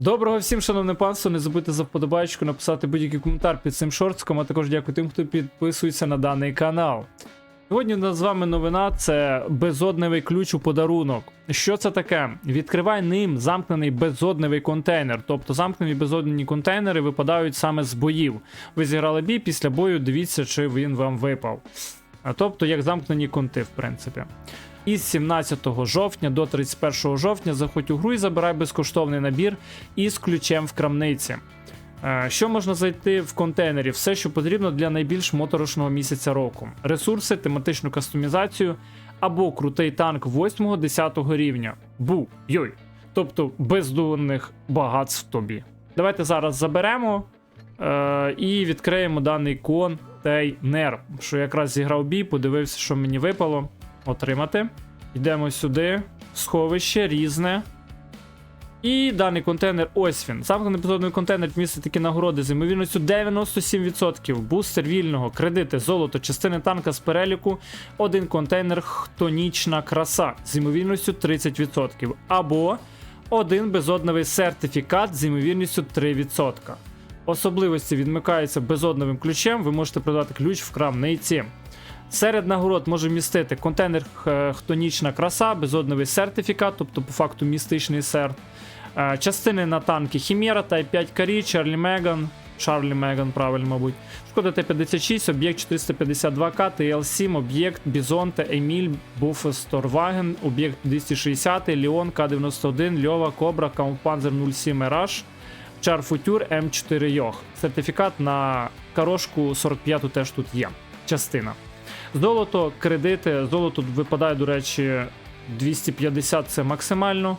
Доброго всім, шановне панство. Не забудьте за вподобайку, написати будь-який коментар під цим шортском, а також дякую тим, хто підписується на даний канал. Сьогодні у нас з вами новина це безодневий ключ у подарунок. Що це таке? Відкривай ним замкнений безодневий контейнер. Тобто замкнені безоднені контейнери випадають саме з боїв. Ви зіграли бій, після бою дивіться, чи він вам випав. А тобто, як замкнені конти, в принципі. Із 17 жовтня до 31 жовтня заходь у гру і забирай безкоштовний набір із ключем в крамниці. Е, Що можна зайти в контейнері? Все, що потрібно для найбільш моторошного місяця року: ресурси, тематичну кастомізацію або крутий танк 8-10 рівня. Бу, йой. Тобто бездумних багатств тобі. Давайте зараз заберемо е, і відкриємо даний контейнер. Що якраз зіграв бій, подивився, що мені випало. Отримати. Йдемо сюди. Сховище різне. І даний контейнер, ось він. Замкнений епізодний контейнер містить такі нагороди з ймовірністю 97%. Бустер вільного, кредити, золото, частини танка з переліку, один контейнер хтонічна краса з ймовірністю 30%. Або один безодновий сертифікат з ймовірністю 3%. Особливості відмикаються безодновим ключем. Ви можете продати ключ в крамниці. Серед нагород може містити контейнер хтонічна краса, безодновий сертифікат, тобто по факту містичний серт. Е, Частини на танки Хімера, Type 5 Карі, Чарлі Меган, Чарлі Меган, правильно, мабуть. Шкода Т-56, об'єкт 452К, ТЛ-7, об'єкт Бізонте, Еміль, Буфес Торваген, об'єкт 260, Ліон, К-91, Льова, Кобра, Каунпанзер 07 RH, Чар Футюр, М4 Йох. Сертифікат на корошку 45 теж тут є. Частина. Золото, кредити. Золото випадає, до речі, 250 це максимально.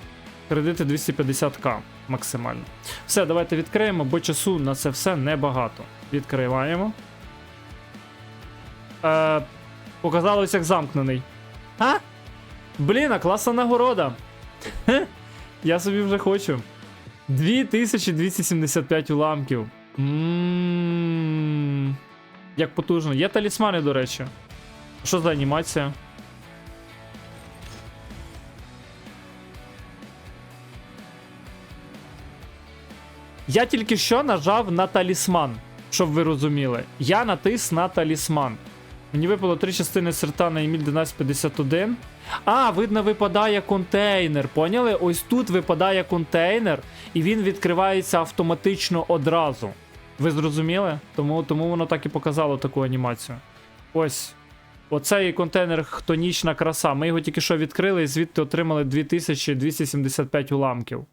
Кредити 250к максимально. Все, давайте відкриємо, бо часу на це все небагато. Відкриваємо. Е, показалось як замкнений. А? Блін, а класна нагорода. Хе, Я собі вже хочу. 2275 уламків. Ммм. Як потужно. Є талісмани, до речі. Що за анімація? Я тільки що нажав на талісман, щоб ви розуміли. Я натис на талісман. Мені випало три частини серта на Еміль 1251. А, видно, випадає контейнер. Поняли? Ось тут випадає контейнер, і він відкривається автоматично одразу. Ви зрозуміли? Тому, тому воно так і показало таку анімацію. Ось. Оцей контейнер хтонічна краса. Ми його тільки що відкрили і звідти отримали 2275 уламків.